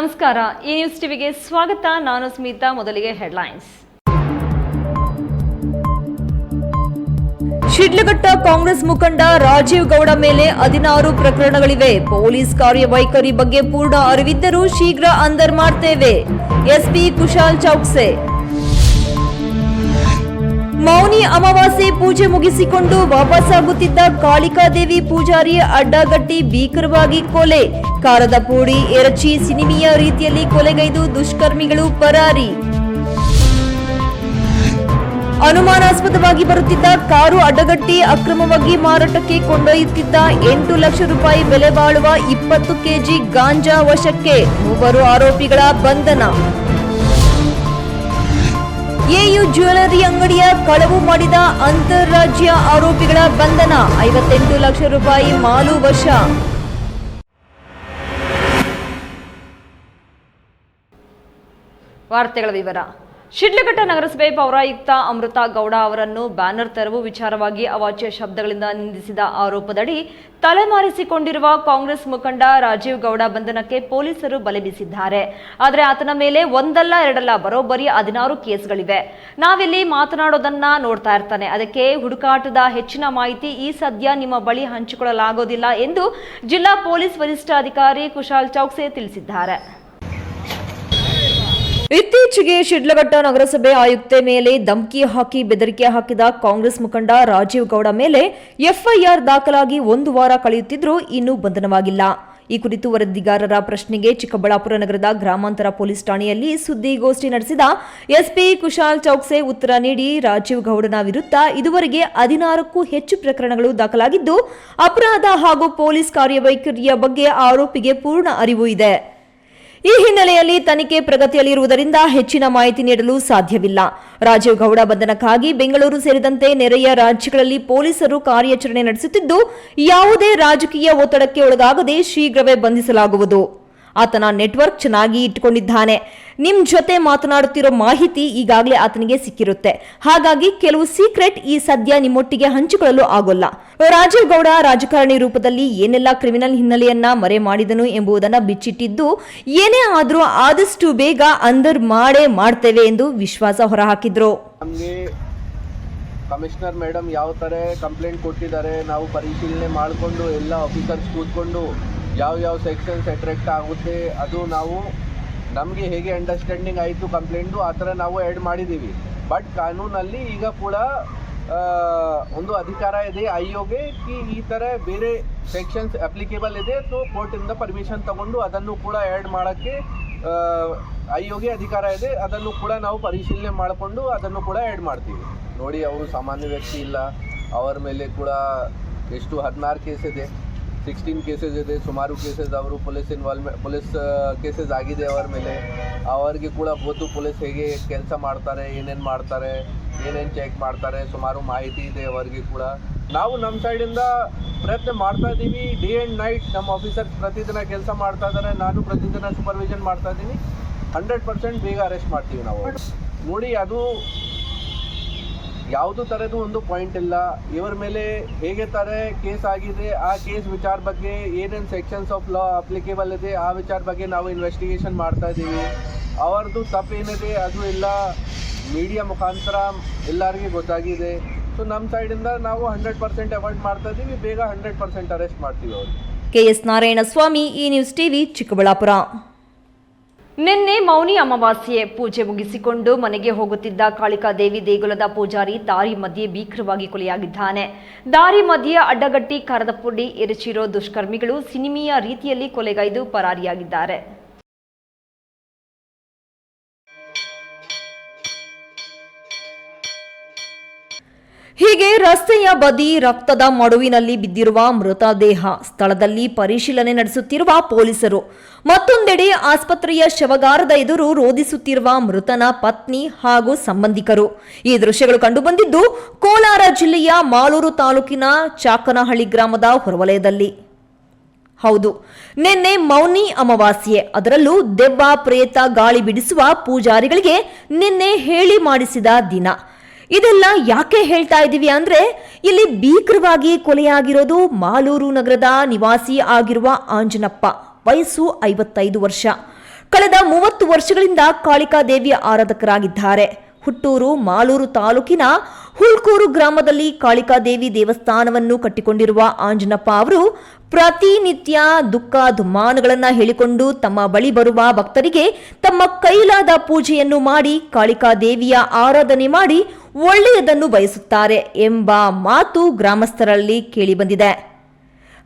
ನಮಸ್ಕಾರ. ಈ ನ್ಯೂಸ್ ಟಿವಿಗೆ ಸ್ವಾಗತ. ನಾನು ಸ್ಮಿತಾ, ಮೊದಲಿಗೆ ಹೆಡ್ಲೈನ್ಸ್ ಶಿಡ್ಲಘಟ್ಟ ಕಾಂಗ್ರೆಸ್ ಮುಖಂಡ ರಾಜೀವ್ ಗೌಡ ಮೇಲೆ ಹದಿನಾರು ಪ್ರಕರಣಗಳಿವೆ. ಪೊಲೀಸ್ ಕಾರ್ಯವೈಖರಿ ಬಗ್ಗೆ ಪೂರ್ಣ ಅರಿವಿದ್ದರೂ ಶೀಘ್ರ ಅಂದರ್ ಮಾಡ್ತೇವೆ. ಎಸ್ಪಿ ಕುಶಾಲ್ ಚೌಕ್ಸೆ ಮೌನಿ ಅಮಾವಾಸ್ಯೆ ಪೂಜೆ ಮುಗಿಸಿಕೊಂಡು ವಾಪಸ್ಸಾಗುತ್ತಿದ್ದ ಕಾಳಿಕಾದೇವಿ ಪೂಜಾರಿ ಅಡ್ಡಗಟ್ಟಿ ಭೀಕರವಾಗಿ ಕೊಲೆ. ಕಾರದ ಪೂಡಿ, ಎರಚಿ ಸಿನಿಮೀಯ ರೀತಿಯಲ್ಲಿ ಕೊಲೆಗೈದು ದುಷ್ಕರ್ಮಿಗಳು ಪರಾರಿ. ಅನುಮಾನಾಸ್ಪದವಾಗಿ ಬರುತ್ತಿದ್ದ ಕಾರು ಅಡ್ಡಗಟ್ಟಿ ಅಕ್ರಮವಾಗಿ ಮಾರಾಟಕ್ಕೆ ಕೊಂಡೊಯ್ಯುತ್ತಿದ್ದ ಎಂಟು ಲಕ್ಷ ರೂಪಾಯಿ ಬೆಲೆ ಬಾಳುವ ಇಪ್ಪತ್ತು ಕೆಜಿ ಗಾಂಜಾ ವಶಕ್ಕೆ. ಮೂವರು ಆರೋಪಿಗಳ ಬಂಧನ. ಎಯು ಜ್ಯುವೆಲರಿ ಅಂಗಡಿಯ ಕಳವು ಮಾಡಿದ ಅಂತಾರಾಜ್ಯ ಆರೋಪಿಗಳ ಬಂಧನ. ಐವತ್ತೆಂಟು ಲಕ್ಷ ರೂಪಾಯಿ ಮಾಲು ವಶ. ವಾರ್ತೆಗಳ ವಿವರ. ಶಿಡ್ಲಘಟ್ಟ ನಗರಸಭೆ ಪೌರಾಯುಕ್ತ ಅಮೃತ ಗೌಡ ಅವರನ್ನು ಬ್ಯಾನರ್ ತೆರವು ವಿಚಾರವಾಗಿ ಅವಾಚ್ಯ ಶಬ್ದಗಳಿಂದ ನಿಂದಿಸಿದ ಆರೋಪದಡಿ ತಲೆಮಾರಿಸಿಕೊಂಡಿರುವ ಕಾಂಗ್ರೆಸ್ ಮುಖಂಡ ರಾಜೀವ್ ಗೌಡ ಬಂಧನಕ್ಕೆ ಪೊಲೀಸರು ಬಲೆ ಬೀಸಿದ್ದಾರೆ. ಆದರೆ ಆತನ ಮೇಲೆ ಒಂದಲ್ಲ ಎರಡಲ್ಲ ಬರೋಬ್ಬರಿ ಹದಿನಾರು ಕೇಸ್ಗಳಿವೆ. ನಾವಿಲ್ಲಿ ಮಾತನಾಡೋದನ್ನ ನೋಡ್ತಾ ಇರ್ತಾನೆ. ಅದಕ್ಕೆ ಹುಡುಕಾಟದ ಹೆಚ್ಚಿನ ಮಾಹಿತಿ ಈ ಸದ್ಯ ನಿಮ್ಮ ಬಳಿ ಹಂಚಿಕೊಳ್ಳಲಾಗೋದಿಲ್ಲ ಎಂದು ಜಿಲ್ಲಾ ಪೊಲೀಸ್ ವರಿಷ್ಠಾಧಿಕಾರಿ ಕುಶಾಲ್ ಚೌಕ್ಸೆ ತಿಳಿಸಿದ್ದಾರೆ. ಇತ್ತೀಚೆಗೆ ಶಿಡ್ಲಘಟ್ಟ ನಗರಸಭೆ ಆಯುಕ್ತೆ ಮೇಲೆ ಧಮಕಿ ಹಾಕಿ ಬೆದರಿಕೆ ಹಾಕಿದ ಕಾಂಗ್ರೆಸ್ ಮುಖಂಡ ರಾಜೀವ್ ಗೌಡ ಮೇಲೆ ಎಫ್ಐಆರ್ ದಾಖಲಾಗಿ ಒಂದು ವಾರ ಕಳೆಯುತ್ತಿದ್ದರೂ ಇನ್ನೂ ಬಂಧನವಾಗಿಲ್ಲ. ಈ ಕುರಿತು ವರದಿಗಾರರ ಪ್ರಶ್ನೆಗೆ ಚಿಕ್ಕಬಳ್ಳಾಪುರ ನಗರದ ಗ್ರಾಮಾಂತರ ಪೊಲೀಸ್ ಠಾಣೆಯಲ್ಲಿ ಸುದ್ದಿಗೋಷ್ಠಿ ನಡೆಸಿದ ಎಸ್ಪಿ ಕುಶಾಲ್ ಚೌಕ್ಸೆ ಉತ್ತರ ನೀಡಿ ರಾಜೀವ್ ಗೌಡನ ವಿರುದ್ಧ ಇದುವರೆಗೆ ಹದಿನಾರಕ್ಕೂ ಹೆಚ್ಚು ಪ್ರಕರಣಗಳು ದಾಖಲಾಗಿದ್ದು, ಅಪರಾಧ ಹಾಗೂ ಪೊಲೀಸ್ ಕಾರ್ಯವೈಖರಿಯ ಬಗ್ಗೆ ಆರೋಪಿಗೆ ಪೂರ್ಣ ಅರಿವು ಇದೆ. ಈ ಹಿನ್ನೆಲೆಯಲ್ಲಿ ತನಿಖೆ ಪ್ರಗತಿಯಲ್ಲಿರುವುದರಿಂದ ಹೆಚ್ಚಿನ ಮಾಹಿತಿ ನೀಡಲು ಸಾಧ್ಯವಿಲ್ಲ. ರಾಜೀವ್ ಗೌಡ ಬಂಧನಕ್ಕಾಗಿ ಬೆಂಗಳೂರು ಸೇರಿದಂತೆ ನೆರೆಯ ರಾಜ್ಯಗಳಲ್ಲಿ ಪೊಲೀಸರು ಕಾರ್ಯಾಚರಣೆ ನಡೆಸುತ್ತಿದ್ದು, ಯಾವುದೇ ರಾಜಕೀಯ ಒತ್ತಡಕ್ಕೆ ಒಳಗಾಗದೆ ಶೀಘ್ರವೇ ಬಂಧಿಸಲಾಗುವುದು. ಆತನ ನೆಟ್ವರ್ಕ್ ಚೆನ್ನಾಗಿ ಇಟ್ಕೊಂಡಿದ್ದಾನೆ. ನಿಮ್ ಜೊತೆ ಮಾತನಾಡುತ್ತಿರೋ ಮಾಹಿತಿ ಈಗಾಗಲೇ ಆತನಿಗೆ ಸಿಕ್ಕಿರುತ್ತೆ. ಹಾಗಾಗಿ ಕೆಲವು ಸೀಕ್ರೆಟ್ ಈ ಸದ್ಯ ನಿಮ್ಮೊಟ್ಟಿಗೆ ಹಂಚಿಕೊಳ್ಳಲು ಆಗೋಲ್ಲ. ರಾಜೀವ್ ಗೌಡ ರಾಜಕಾರಣಿ ರೂಪದಲ್ಲಿ ಏನೆಲ್ಲ ಕ್ರಿಮಿನಲ್ ಹಿನ್ನೆಲೆಯನ್ನ ಮರೆ ಮಾಡಿದನು ಎಂಬುದನ್ನ ಬಿಚ್ಚಿಟ್ಟಿದ್ದು, ಏನೇ ಆದ್ರೂ ಆದಷ್ಟು ಬೇಗ ಅಂದರ್ ಮಾಡೇ ಮಾಡ್ತೇವೆ ಎಂದು ವಿಶ್ವಾಸ ಹೊರಹಾಕಿದ್ರು. ಕಮಿಷನರ್ ಮೇಡಮ್ ಯಾವ ತರ ಕಂಪ್ಲೇಂಟ್ ಕೊಟ್ಟಿದ್ದಾರೆ, ನಾವು ಪರಿಶೀಲನೆ ಮಾಡಿಕೊಂಡು ಎಲ್ಲ ಆಫೀಸರ್ಸ್ ಕೂತ್ಕೊಂಡು ಯಾವ ಯಾವ ಸೆಕ್ಷನ್ಸ್ ಅಟ್ರಾಕ್ಟ್ ಆಗುತ್ತೆ, ಅದು ನಾವು ನಮಗೆ ಹೇಗೆ ಅಂಡರ್ಸ್ಟ್ಯಾಂಡಿಂಗ್ ಆಯಿತು ಕಂಪ್ಲೇಂಟು ಆ ಥರ ನಾವು ಆ್ಯಡ್ ಮಾಡಿದ್ದೀವಿ. ಬಟ್ ಕಾನೂನಲ್ಲಿ ಈಗ ಕೂಡ ಒಂದು ಅಧಿಕಾರ ಇದೆ ಐಯೋಗೆ ಕಿ ಈ ಥರ ಬೇರೆ ಸೆಕ್ಷನ್ಸ್ ಅಪ್ಲಿಕೇಬಲ್ ಇದೆ ಸೊ ಕೋರ್ಟಿಂದ ಪರ್ಮಿಷನ್ ತಗೊಂಡು ಅದನ್ನು ಕೂಡ ಆ್ಯಡ್ ಮಾಡೋಕ್ಕೆ ಐಯೋಗೆ ಅಧಿಕಾರ ಇದೆ, ಅದನ್ನು ಕೂಡ ನಾವು ಪರಿಶೀಲನೆ ಮಾಡಿಕೊಂಡು ಅದನ್ನು ಕೂಡ ಆ್ಯಡ್ ಮಾಡ್ತೀವಿ. ನೋಡಿ, ಅವರು ಸಾಮಾನ್ಯ ವ್ಯಕ್ತಿ ಇಲ್ಲ, ಅವರ ಮೇಲೆ ಕೂಡ ಎಷ್ಟು ಹದಿನಾರು ಕೇಸ್ ಇದೆ. ಸಿಕ್ಸ್ಟೀನ್ ಕೇಸಸ್ ಇದೆ, ಸುಮಾರು ಕೇಸಸ್ ಅವರು ಪೊಲೀಸ್ ಇನ್ವಾಲ್ವ್ಮೆ ಪೊಲೀಸ್ ಕೇಸಸ್ ಆಗಿದೆ ಅವರ ಮೇಲೆ. ಅವರಿಗೆ ಕೂಡ ಗೊತ್ತು ಪೊಲೀಸ್ ಹೇಗೆ ಕೆಲಸ ಮಾಡ್ತಾರೆ, ಏನೇನು ಮಾಡ್ತಾರೆ, ಏನೇನು ಚೆಕ್ ಮಾಡ್ತಾರೆ, ಸುಮಾರು ಮಾಹಿತಿ ಇದೆ ಅವರಿಗೆ ಕೂಡ. ನಾವು ನಮ್ಮ ಸೈಡಿಂದ ಪ್ರಯತ್ನ ಮಾಡ್ತಾ ಇದ್ದೀವಿ. ಡೇ ಆ್ಯಂಡ್ ನೈಟ್ ನಮ್ಮ ಆಫೀಸರ್ಸ್ ಪ್ರತಿದಿನ ಕೆಲಸ ಮಾಡ್ತಾ ಇದ್ದಾರೆ. ನಾನು ಪ್ರತಿದಿನ ಸೂಪರ್ವಿಷನ್ ಮಾಡ್ತಾ ಇದ್ದೀನಿ. ಹಂಡ್ರೆಡ್ ಪರ್ಸೆಂಟ್ ಬೇಗ ಅರೆಸ್ಟ್ ಮಾಡ್ತೀವಿ ನಾವು. ನೋಡಿ, ಅದು ಯಾವುದು ಥರದ್ದು ಒಂದು ಪಾಯಿಂಟ್ ಇಲ್ಲ. ಇವರ ಮೇಲೆ ಹೇಗೆ ಥರ ಕೇಸ್ ಆಗಿದೆ, ಆ ಕೇಸ್ ವಿಚಾರ ಬಗ್ಗೆ ಏನೇನು ಸೆಕ್ಷನ್ಸ್ ಆಫ್ ಲಾ ಅಪ್ಲಿಕೇಬಲ್ ಇದೆ, ಆ ವಿಚಾರ ಬಗ್ಗೆ ನಾವು ಇನ್ವೆಸ್ಟಿಗೇಷನ್ ಮಾಡ್ತಾ ಇದ್ದೀವಿ. ತಪ್ಪು ತಪ್ಪೇನಿದೆ ಅದು ಇಲ್ಲ. ಮೀಡಿಯಾ ಮುಖಾಂತರ ಎಲ್ಲರಿಗೆ ಗೊತ್ತಾಗಿದೆ. ಸೊ ನಮ್ಮ ಸೈಡಿಂದ ನಾವು ಹಂಡ್ರೆಡ್ ಪರ್ಸೆಂಟ್ ಅವಾಯ್ಡ್ ಮಾಡ್ತಾ ಇದ್ದೀವಿ. ಬೇಗ ಹಂಡ್ರೆಡ್ ಪರ್ಸೆಂಟ್ ಅರೆಸ್ಟ್ ಮಾಡ್ತೀವಿ ಅವರು. ಕೆ ಎಸ್ ನಾರಾಯಣ ನಾರಾಯಣಸ್ವಾಮಿ, ಈ ನ್ಯೂಸ್ ಟಿವಿ ಚಿಕ್ಕಬಳ್ಳಾಪುರ. ನಿನ್ನೆ ಮೌನಿ ಅಮಾವಾಸ್ಯೆ ಪೂಜೆ ಮುಗಿಸಿಕೊಂಡು ಮನೆಗೆ ಹೋಗುತ್ತಿದ್ದ ಕಾಳಿಕಾದೇವಿ ದೇಗುಲದ ಪೂಜಾರಿ ದಾರಿ ಮಧ್ಯೆ ಭೀಕರವಾಗಿ ಕೊಲೆಯಾಗಿದ್ದಾನೆ. ದಾರಿ ಮಧ್ಯೆ ಅಡ್ಡಗಟ್ಟಿ ಕರದಪುಡಿ ಎರಚಿರೋ ದುಷ್ಕರ್ಮಿಗಳು ಸಿನಿಮೀಯ ರೀತಿಯಲ್ಲಿ ಕೊಲೆಗೈದು ಪರಾರಿಯಾಗಿದ್ದಾರೆ. ಹೀಗೆ ರಸ್ತೆಯ ಬದಿ ರಕ್ತದ ಮಡುವಿನಲ್ಲಿ ಬಿದ್ದಿರುವ ಮೃತದೇಹ ಸ್ಥಳದಲ್ಲಿ ಪರಿಶೀಲನೆ ನಡೆಸುತ್ತಿರುವ ಪೊಲೀಸರು. ಮತ್ತೊಂದೆಡೆ ಆಸ್ಪತ್ರೆಯ ಶವಗಾರದ ಎದುರು ರೋಧಿಸುತ್ತಿರುವ ಮೃತನ ಪತ್ನಿ ಹಾಗೂ ಸಂಬಂಧಿಕರು. ಈ ದೃಶ್ಯಗಳು ಕಂಡುಬಂದಿದ್ದು, ಕೋಲಾರ ಜಿಲ್ಲೆಯ ಮಾಲೂರು ತಾಲೂಕಿನ ಚಾಕನಹಳ್ಳಿ ಗ್ರಾಮದ ಹೊರವಲಯದಲ್ಲಿ. ಹೌದು, ನಿನ್ನೆ ಮೌನಿ ಅಮಾವಾಸ್ಯೆ. ಅದರಲ್ಲೂ ದೆವ್ವ ಪ್ರೇತ ಗಾಳಿ ಬಿಡಿಸುವ ಪೂಜಾರಿಗಳಿಗೆ ನಿನ್ನೆ ಹೇಳಿ ಮಾಡಿಸಿದ ದಿನ. ಇದೆಲ್ಲ ಯಾಕೆ ಹೇಳ್ತಾ ಇದ್ದೀವಿ ಅಂದ್ರೆ ಇಲ್ಲಿ ಭೀಕರವಾಗಿ ಕೊಲೆಯಾಗಿರೋದು ಮಾಲೂರು ನಗರದ ನಿವಾಸಿ ಆಗಿರುವ ಆಂಜನಪ್ಪ, ವಯಸ್ಸು ಐವತ್ತೈದು ವರ್ಷ. ಕಳೆದ ಮೂವತ್ತು ವರ್ಷಗಳಿಂದ ಕಾಳಿಕಾ ದೇವಿಯ ಆರಾಧಕರಾಗಿದ್ದಾರೆ. ಹುಟ್ಟೂರು ಮಾಲೂರು ತಾಲೂಕಿನ ಹುಲ್ಕೂರು ಗ್ರಾಮದಲ್ಲಿ ಕಾಳಿಕಾದೇವಿ ದೇವಸ್ಥಾನವನ್ನು ಕಟ್ಟಿಕೊಂಡಿರುವ ಆಂಜನಪ್ಪ ಅವರು ಪ್ರತಿನಿತ್ಯ ದುಃಖ ದುಮ್ಮಾನಗಳನ್ನು ಹೇಳಿಕೊಂಡು ತಮ್ಮ ಬಳಿ ಬರುವ ಭಕ್ತರಿಗೆ ತಮ್ಮ ಕೈಲಾದ ಪೂಜೆಯನ್ನು ಮಾಡಿ ಕಾಳಿಕಾದೇವಿಯ ಆರಾಧನೆ ಮಾಡಿ ಒಳ್ಳೆಯದನ್ನು ಬಯಸುತ್ತಾರೆ ಎಂಬ ಮಾತು ಗ್ರಾಮಸ್ಥರಲ್ಲಿ ಕೇಳಿಬಂದಿದೆ.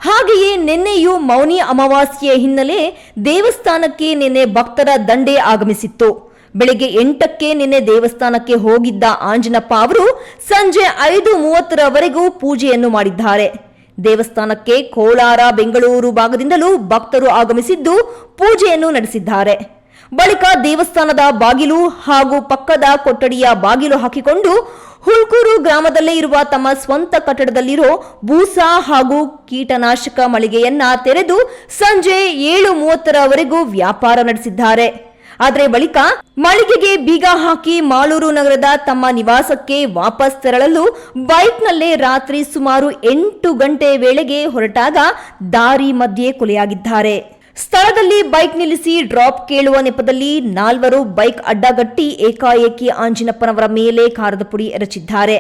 ಹಾಗೆಯೇ ನಿನ್ನೆಯೂ ಮೌನಿ ಅಮಾವಾಸ್ಯೆಯ ಹಿನ್ನೆಲೆ ದೇವಸ್ಥಾನಕ್ಕೆ ನಿನ್ನೆ ಭಕ್ತರ ದಂಡೆ ಆಗಮಿಸಿತ್ತು. ಬೆಳಿಗ್ಗೆ ಎಂಟಕ್ಕೆ ನಿನ್ನೆ ದೇವಸ್ಥಾನಕ್ಕೆ ಹೋಗಿದ್ದ ಆಂಜನಪ್ಪ ಅವರು ಸಂಜೆ ಐದು ಮೂವತ್ತರವರೆಗೂ ಪೂಜೆಯನ್ನು ಮಾಡಿದ್ದಾರೆ. ದೇವಸ್ಥಾನಕ್ಕೆ ಕೋಲಾರ, ಬೆಂಗಳೂರು ಭಾಗದಿಂದಲೂ ಭಕ್ತರು ಆಗಮಿಸಿದ್ದು ಪೂಜೆಯನ್ನು ನಡೆಸಿದ್ದಾರೆ. ಬಳಿಕ ದೇವಸ್ಥಾನದ ಬಾಗಿಲು ಹಾಗೂ ಪಕ್ಕದ ಕೊಠಡಿಯ ಬಾಗಿಲು ಹಾಕಿಕೊಂಡು ಹುಲ್ಕೂರು ಗ್ರಾಮದಲ್ಲೇ ಇರುವ ತಮ್ಮ ಸ್ವಂತ ಕಟ್ಟಡದಲ್ಲಿರೋ ಭೂಸಾ ಹಾಗೂ ಕೀಟನಾಶಕ ಮಳಿಗೆಯನ್ನ ತೆರೆದು ಸಂಜೆ ಏಳು ಮೂವತ್ತರವರೆಗೂ ವ್ಯಾಪಾರ ನಡೆಸಿದ್ದಾರೆ. ಆದರೆ ಬಳಿಕ ಮಳಿಗೆಗೆ ಬೀಗ ಹಾಕಿ ಮಾಲೂರು ನಗರದ ತಮ್ಮ ನಿವಾಸಕ್ಕೆ ವಾಪಸ್ ತೆರಳಲು ಬೈಕ್ನಲ್ಲೇ ರಾತ್ರಿ ಸುಮಾರು ಎಂಟು ಗಂಟೆ ವೇಳೆಗೆ ಹೊರಟಾಗ ದಾರಿ ಮಧ್ಯೆ ಕೊಲೆಯಾಗಿದ್ದಾರೆ. ಸ್ಥಳದಲ್ಲಿ ಬೈಕ್ ನಿಲ್ಲಿಸಿ ಡ್ರಾಪ್ ಕೇಳುವ ನೆಪದಲ್ಲಿ ನಾಲ್ವರು ಬೈಕ್ ಅಡ್ಡಗಟ್ಟಿ ಏಕಾಏಕಿ ಆಂಜಿನಪ್ಪನವರ ಮೇಲೆ ಖಾರದ ಪುಡಿ ಎರಚಿದ್ದಾರೆ.